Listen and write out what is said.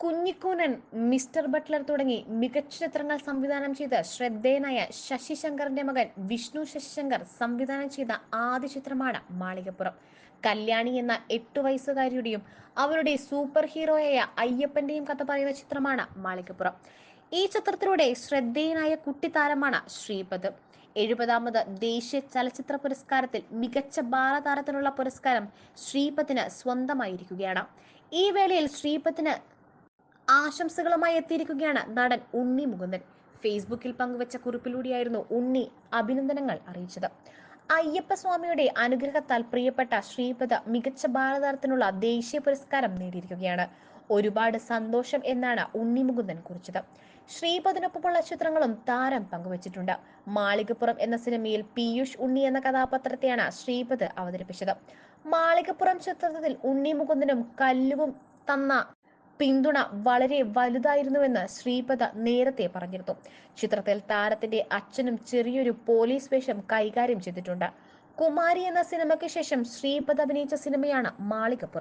Kunjikoonan mister Buttler തുടങ്ങി മികച്ച ചിത്രങ്ങൾ സംവിധാനം ചെയ്ത ശ്രദ്ധേയനായ ശശി ശങ്കറിന്റെ മകൻ വിഷ്ണു ശശിശങ്കർ സംവിധാനം ചെയ്ത ആദ്യ ചിത്രമാണ് മാളികപ്പുറം. കല്യാണി എന്ന എട്ടു വയസ്സുകാരിയുടെയും അവരുടെ സൂപ്പർ ഹീറോയായ അയ്യപ്പന്റെയും കഥ പറയുന്ന ചിത്രമാണ് മാളികപ്പുറം. ഈ ചിത്രത്തിലൂടെ ശ്രദ്ധേയനായ കുട്ടിത്താരമാണ് ശ്രീപദ്. എഴുപതാമത് ദേശീയ ചലച്ചിത്ര പുരസ്കാരത്തിൽ മികച്ച ബാലതാരത്തിനുള്ള പുരസ്കാരം ശ്രീപത്തിന് സ്വന്തമായിരിക്കുകയാണ്. ഈ വേളയിൽ ശ്രീപത്തിന് ആശംസകളുമായി എത്തിയിരിക്കുകയാണ് നടൻ ഉണ്ണി മുകുന്ദൻ. ഫേസ്ബുക്കിൽ പങ്കുവച്ച കുറിപ്പിലൂടെയായിരുന്നു ഉണ്ണി അഭിനന്ദനങ്ങൾ അറിയിച്ചത്. അയ്യപ്പസ്വാമിയുടെ അനുഗ്രഹത്താൽ പ്രിയപ്പെട്ട ശ്രീപദ മികച്ച ബാലതാരത്തിനുള്ള ദേശീയ പുരസ്കാരം നേടിയിരിക്കുകയാണ്. ഒരുപാട് സന്തോഷം എന്നാണ് ഉണ്ണി മുകുന്ദൻ കുറിച്ചത്. ശ്രീപദിനൊപ്പമുള്ള ചിത്രങ്ങളും താരം പങ്കുവച്ചിട്ടുണ്ട്. മാളികപ്പുറം എന്ന സിനിമയിൽ പീയൂഷ് ഉണ്ണി എന്ന കഥാപാത്രത്തെയാണ് ശ്രീപദ് അവതരിപ്പിച്ചത്. മാളികപ്പുറം ചിത്രത്തിൽ ഉണ്ണി മുകുന്ദനും കല്ലുവും തന്ന പിന്തുണ വളരെ വലുതായിരുന്നുവെന്ന് ശ്രീപദ നേരത്തെ പറഞ്ഞിരുന്നു. ചിത്രത്തിൽ താരത്തിന്റെ അച്ഛനും ചെറിയൊരു പോലീസ് വേഷം കൈകാര്യം ചെയ്തിട്ടുണ്ട്. കുമാരി എന്ന സിനിമയ്ക്ക് ശേഷം ശ്രീപദ അഭിനയിച്ച സിനിമയാണ് മാളികപ്പുറം.